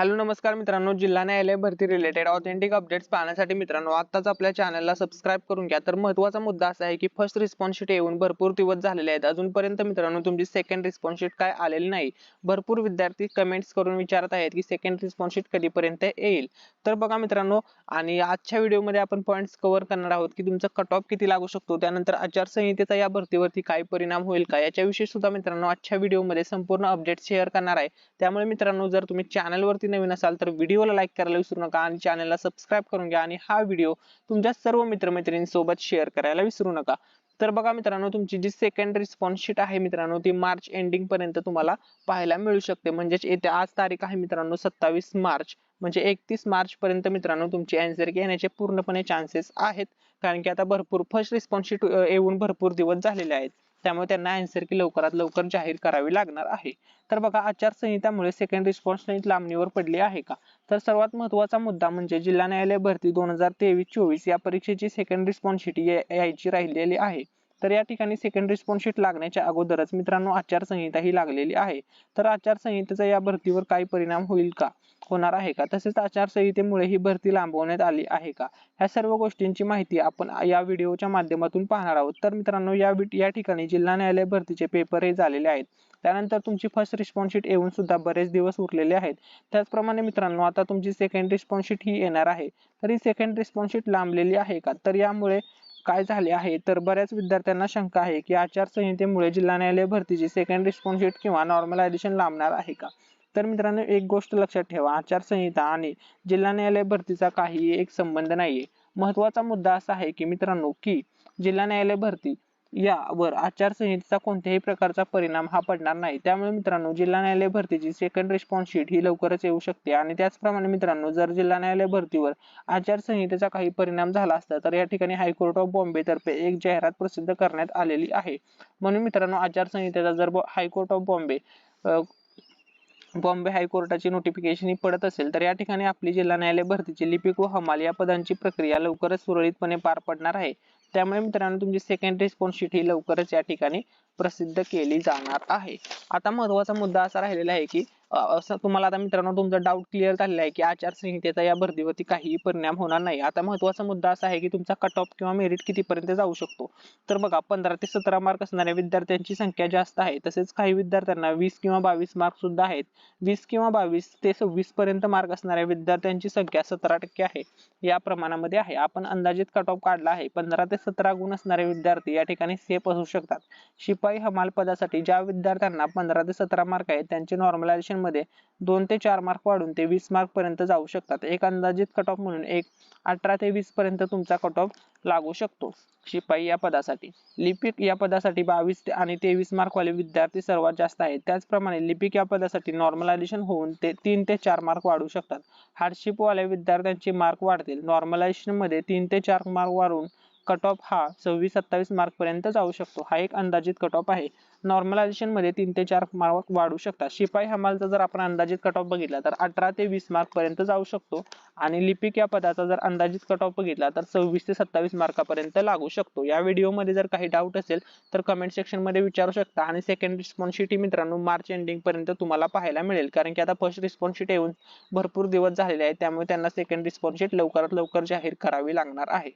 Hello नमस्कार मित्रांनो. जिल्हा न्यायालय भरती रिलेटेड ऑथेंटिक अपडेट्स पाहण्यासाठी मित्रांनो आताच आपल्या चॅनलला सबस्क्राईब करून घ्या. तर महत्त्वाचा मुद्दा असा आहे की फर्स्ट रिस्पॉन्स शीट येऊन भरपूर दिवस झालेले आहेत. अजूनपर्यंत मित्रांनो तुमची सेकंड रिस्पॉन्स शीट काय आलेली नाही. भरपूर विद्यार्थी कमेंट्स करून विचारत आहेत की सेकंड रिस्पॉन्स शीट कधीपर्यंत येईल. तर बघा मित्रांनो आणि आजच्या व्हिडिओमध्ये आपण पॉईंट्स कव्हर करणार आहोत की तुमचा कट ऑफ किती लागू शकतो. त्यानंतर आचारसंहितेचा या भरतीवरती काय परिणाम होईल का याच्याविषयी सुद्धा मित्रांनो आजच्या व्हिडिओमध्ये संपूर्ण अपडेट शेअर करणार आहे. त्यामुळे मित्रांनो जर तुम्ही चॅनलवरती नवीन असाल तर व्हिडिओला लाईक करायला विसरू नका आणि चॅनलला सबस्क्राईब करून घ्या आणि हा व्हिडिओ तुमच्या सर्व मित्रमैत्रिणींसोबत शेअर करायला विसरू नका. तर बघा मित्रांनो तुमची जी सेकंड रिस्पॉन्स शीट आहे मित्रांनो ती मार्च एंडिंग पर्यंत तुम्हाला पाहायला मिळू शकते. म्हणजेच येत्या आज तारीख आहे मित्रांनो सत्तावीस मार्च. म्हणजे एकतीस मार्च पर्यंत मित्रांनो तुमची अँसर येण्याचे पूर्णपणे चान्सेस आहेत. कारण की आता भरपूर फर्स्ट रिस्पॉन्स शीट येऊन भरपूर दिवस झालेले आहेत. त्यामुळे त्यांना अँसर की लवकरात लवकर जाहीर करावी लागणार आहे. तर बघा आचारसंहितामुळे सेकंड रिस्पॉन्स लांबणीवर पडली आहे का? तर सर्वात महत्त्वाचा मुद्दा म्हणजे जिल्हा न्यायालय भरती दोन हजार तेवीस चोवीस या परीक्षेची सेकंड रिस्पॉन्सिटी यायची राहिलेली आहे. तर या ठिकाणी सेकंड रिस्पॉन्स शीट लागण्याच्या अगोदरच मित्रांनो आचारसंहिता ही लागलेली आहे. तर आचारसंहितेचा या भरतीवर काही परिणाम होईल का? होणार आहे का? तसेच आचारसंहितेमुळे ही भरती लांबवण्यात आली आहे का? ह्या सर्व गोष्टींची माहिती आपण या व्हिडिओच्या माध्यमातून पाहणार आहोत. तर मित्रांनो या या ठिकाणी जिल्हा न्यायालय भरतीचे पेपर हे झालेले आहेत. त्यानंतर तुमची फर्स्ट रिस्पॉन्स शीट येऊन सुद्धा बरेच दिवस उरलेले आहेत. त्याचप्रमाणे मित्रांनो आता तुमची सेकंड रिस्पॉन्स शीट ही येणार आहे. तर ही सेकंड रिस्पॉन्स शीट लांबलेली आहे का? तर यामुळे काय झाले आहे तर बऱ्याच विद्यार्थ्यांना शंका आहे की आचारसंहितेमुळे जिल्हा न्यायालय भरतीची सेकंड रिस्पॉन्स शीट किंवा नॉर्मलायझेशन लांबणार आहे का? तर मित्रांनो एक गोष्ट लक्षात ठेवा आचारसंहिता आणि जिल्हा न्यायालय भरतीचा काही एक संबंध नाहीये. महत्त्वाचा मुद्दा असा आहे की मित्रांनो की जिल्हा न्यायालय भरती यावर आचारसंहितेचा कोणत्याही प्रकारचा परिणाम हा पडणार नाही. त्यामुळे मित्रांनो जिल्हा न्यायालय भरतीची सेकंड रिस्पॉन्स शीट ही लवकरच येऊ शकते. आणि त्याचप्रमाणे मित्रांनो जर जिल्हा न्यायालय भरतीवर आचारसंहितेचा काही परिणाम झाला असता तर या ठिकाणी हायकोर्ट ऑफ बॉम्बे तर्फे एक जाहिरात प्रसिद्ध करण्यात आलेली आहे. म्हणून मित्रांनो आचारसंहितेचा जर high court of Bombay Bombay हायकोर्टाची notification ही पडत असेल तर या ठिकाणी आपली जिल्हा न्यायालय भरतीची लिपिक व हमाल या पदांची प्रक्रिया लवकरच सुरळीतपणे पार पडणार आहे. त्यामुळे मित्रांनो तुमची सेकंड रिस्पॉन्स शीट ही लवकरच या ठिकाणी प्रसिद्ध केली जाणार आहे. आता महत्त्वाचा मुद्दा असा राहिलेला आहे की असं तुम्हाला आता मित्रांनो तुमचा डाऊट क्लिअर झालेला आहे की आचारसंहितेचा या भरतीवरती काहीही परिणाम होणार नाही. आता महत्त्वाचा मुद्दा असा आहे की तुमचा कट ऑफ किंवा मेरिट कितीपर्यंत जाऊ शकतो? तर बघा पंधरा ते सतरा मार्क असणाऱ्या विद्यार्थ्यांची संख्या जास्त आहे. तसेच काही विद्यार्थ्यांना वीस किंवा बावीस मार्क सुद्धा आहेत. वीस किंवा बावीस ते सव्वीस पर्यंत मार्क असणाऱ्या विद्यार्थ्यांची संख्या सतरा टक्के आहे. या प्रमाणामध्ये आहे. आपण अंदाजित कट ऑफ काढला आहे. पंधरा ते सतरा गुण असणारे विद्यार्थी या ठिकाणी सेफ असू शकतात. शिपाई हमाल पदासाठी ज्या विद्यार्थ्यांना पंधरा ते सतरा मार्क आहेत त्यांचे नॉर्मलायझेशनमध्ये दोन ते चार मार्क वाढून ते वीस मार्क पर्यंत जाऊ शकतात. एक अंदाजित कट ऑफ म्हणून एक अठरा ते वीस पर्यंत तुमचा कट ऑफ लागू शकतो. शिपाई या पदासाठी. लिपिक या पदासाठी बावीस ते आणि तेवीस मार्क वाले विद्यार्थी सर्वात जास्त आहेत. त्याचप्रमाणे लिपिक या पदासाठी नॉर्मलायझेशन होऊन ते तीन ते चार मार्क वाढू शकतात. हार्डशिप वाल्या विद्यार्थ्यांचे मार्क वाढतील. नॉर्मलायझेशनमध्ये तीन ते चार मार्क वाढून कट ऑफ हा सव्वीस सत्तावीस मार्क पर्यंत जाऊ शकतो. हा एक अंदाजित कट ऑफ आहे. नॉर्मलायझेशनमध्ये तीन ते चार मार्क वाढू शकतात. शिपाई हमालचा जर आपण अंदाजित कट ऑफ बघितला तर अठरा ते वीस मार्क पर्यंत जाऊ शकतो. आणि लिपिक या पदाचा जर अंदाजित कट ऑफ बघितला तर सव्वीस ते सत्तावीस मार्कापर्यंत लागू शकतो. या व्हिडिओमध्ये जर काही डाऊट असेल तर कमेंट सेक्शनमध्ये विचारू शकता. आणि सेकंड रिस्पॉन्सिटी मित्रांनो मार्च एंडिंग पर्यंत तुम्हाला पाहायला मिळेल. कारण की आता फर्स्ट रिस्पॉन्सिट येऊन भरपूर दिवस झालेले आहेत. त्यामुळे त्यांना सेकंड रिस्पॉन्सिट लवकरात लवकर जाहीर करावी लागणार आहे.